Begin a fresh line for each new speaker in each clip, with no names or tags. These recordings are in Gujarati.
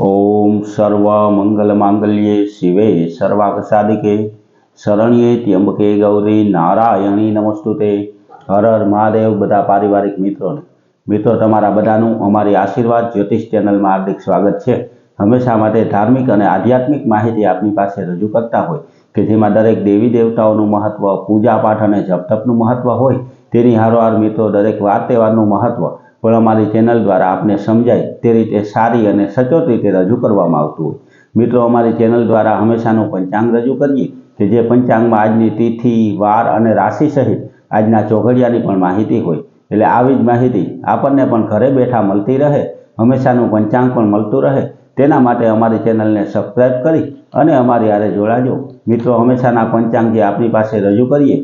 ઓમ સર્વ મંગલ માંગલ્યે શિવે સર્વાગ સાધિકે શરણ્યે ત્યંબકે ગૌરી નારાયણી નમસ્તુતે હર હર મહાદેવ બધા પારિવારિક મિત્રોને। મિત્રો તમારા બધાનું અમારી આશીર્વાદ જ્યોતિષ ચેનલમાં હાર્દિક સ્વાગત છે। હંમેશા માટે ધાર્મિક અને આધ્યાત્મિક માહિતી આપની પાસે રજૂ કરતા હોય, કે જેમાં દરેક દેવી દેવતાઓનું મહત્વ પૂજા પાઠ અને જપતપનું મહત્વ હોય, તેની હારોહાર મિત્રો દરેક વાર તહેવારનું મહત્વ પણ અમારી ચેનલ દ્વારા આપને સમજાય તે રીતે સારી અને સચોટ રીતે રજૂ કરવામાં આવતું હોય. મિત્રો, અમારી ચેનલ દ્વારા હંમેશાનું પંચાંગ રજૂ કરીએ કે જે પંચાંગમાં આજની તિથિ, વાર અને રાશિ સહિત આજના ચોઘડિયાની પણ માહિતી હોય. એટલે આવી જ માહિતી આપણને પણ ઘરે બેઠા મળતી રહે, હંમેશાનું પંચાંગ પણ મળતું રહે. તેના માટે અમારી ચેનલને સબસ્ક્રાઈબ કરી અને અમારી હારે જોડાજો. મિત્રો, હંમેશાના પંચાંગ જે આપણી પાસે રજૂ કરીએ,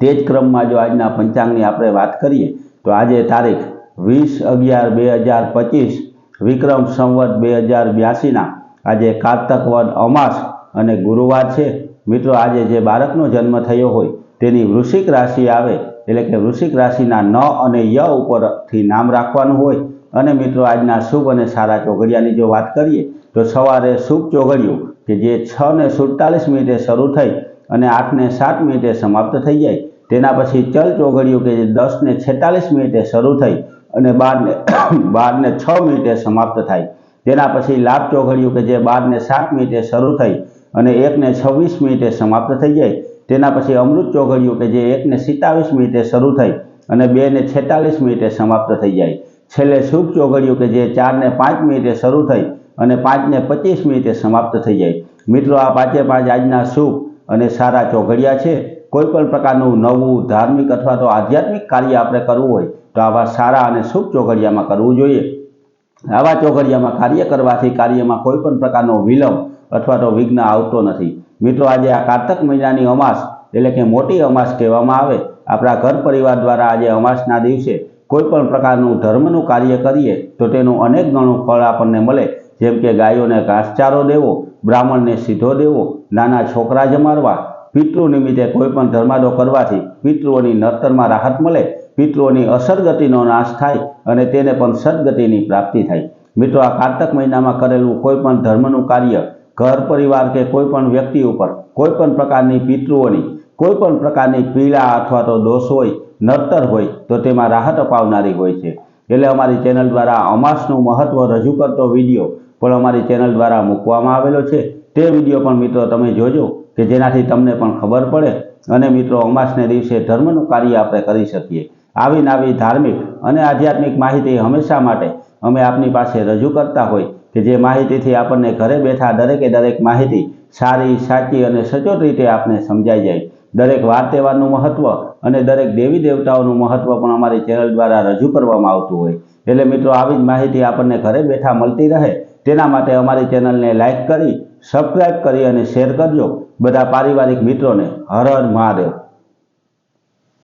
તે જ ક્રમમાં જો આજના પંચાંગની આપણે વાત કરીએ, તો આજે તારીખ વીસ અગિયાર બે હજાર પચીસ, વિક્રમ સંવત બે હજાર બ્યાસીના. આજે કારતક વદ અમાસ અને ગુરુવાર છે. મિત્રો, આજે જે બાળકનો જન્મ થયો હોય, તેની વૃશ્ચિક રાશિ આવે, એટલે કે વૃશ્ચિક રાશિના ન અને ય ઉપરથી નામ રાખવાનું હોય. અને મિત્રો, આજના શુભ અને સારા ચોઘડિયાની જો વાત કરીએ, તો સવારે શુભ ચોઘડિયું કે જે છ ને સુડતાલીસ મિનિટે શરૂ થઈ અને આઠ ને સાત મિનિટે સમાપ્ત થઈ જાય. તેના પછી ચલ ચોઘડિયું કે જે દસ ને છેતાલીસ મિનિટે શરૂ થઈ અને બારને બારને છ મિનિટે સમાપ્ત થાય. તેના પછી લાભ ચોઘડિયું કે જે બારને સાત મિનિટે શરૂ થઈ અને એકને છવ્વીસ મિનિટે સમાપ્ત થઈ જાય. તેના પછી અમૃત ચોઘડિયું કે જે એકને સિત્તાવીસ મિનિટે શરૂ થઈ અને બેને છેતાલીસ મિનિટે સમાપ્ત થઈ જાય. છેલ્લે શુભ ચોઘડિયું કે જે ચારને પાંચ મિનિટે શરૂ થઈ અને પાંચને પચીસ મિનિટે સમાપ્ત થઈ જાય. મિત્રો આ પાંચે પાંચ આજના શુભ અને સારા ચોઘડિયા છે. કોઈ પણ પ્રકારનું નવું, ધાર્મિક અથવા તો આધ્યાત્મિક કાર્ય આપણે કરવું હોય, તો આવા સારા અને શુભ ચોઘડિયામાં કરવું જોઈએ. આવા ચોઘડિયામાં કાર્ય કરવાથી કાર્યમાં કોઈ પણ પ્રકારનો વિલંબ અથવા તો વિઘ્ન આવતો નથી. મિત્રો, આજે આ કાર્તક મહિનાની અમાસ, એટલે કે મોટી અમાસ કહેવામાં આવે. આપણા ઘર પરિવાર દ્વારા આજે અમાસના દિવસે કોઈ પણ પ્રકારનું ધર્મનું કાર્ય કરીએ, તો તેનું અનેક ગણું ફળ આપણને મળે. જેમ કે ગાયોને ઘાસચારો દેવો, બ્રાહ્મણને સીધો દેવો, નાના છોકરા જમાડવા પિતૃ નિમિત્તે કોઈ પણ ધર્માદો કરવાથી પિતૃઓની નર્તનમાં રાહત મળે, પિતૃઓની અસરગતિનો નાશ થાય અને તેને પણ સદગતિની પ્રાપ્તિ થાય. મિત્રો, આ કાર્તક મહિનામાં કરેલું કોઈ પણ ધર્મનું કાર્ય, ઘર, પરિવાર કે કોઈ પણ વ્યક્તિ ઉપર કોઈ પણ પ્રકારની પિતૃઓની કોઈ પણ પ્રકારની પીડા અથવા તો દોષ હોય નડતર હોય, તો તેમાં રાહત અપાવનારી હોય છે. એટલે અમારી ચેનલ દ્વારા અમાસનું મહત્વ રજૂ કરતો વીડિયો પણ અમારી ચેનલ દ્વારા મૂકવામાં આવેલો છે. તે વીડિયો પણ મિત્રો તમે જોજો કે જેનાથી તમને પણ ખબર પડે અને મિત્રો અમાસને દિવસે ધર્મનું કાર્ય આપણે કરી શકીએ. આવી નાવી ધાર્મિક અને આધ્યાત્મિક માહિતી હંમેશા માટે અમે આપની પાસે રજૂ કરતા હોય કે જે માહિતીથી આપણને ઘરે બેઠા દરેકે દરેક માહિતી સારી, સાચી અને સચોટ રીતે આપને સમજાઈ જાય. દરેક વાર તહેવારનું મહત્વ અને દરેક દેવી દેવતાઓનું મહત્વ પણ અમારી ચેનલ દ્વારા રજૂ કરવામાં આવતું હોય. એટલે મિત્રો આવી જ માહિતી આપણને ઘરે બેઠા મળતી રહે. તેના માટે અમારી ચેનલને લાઈક કરી સબસ્ક્રાઈબ કરી અને શેર કરજો. બધા પારિવારિક મિત્રોને હર હર મહાદેવ.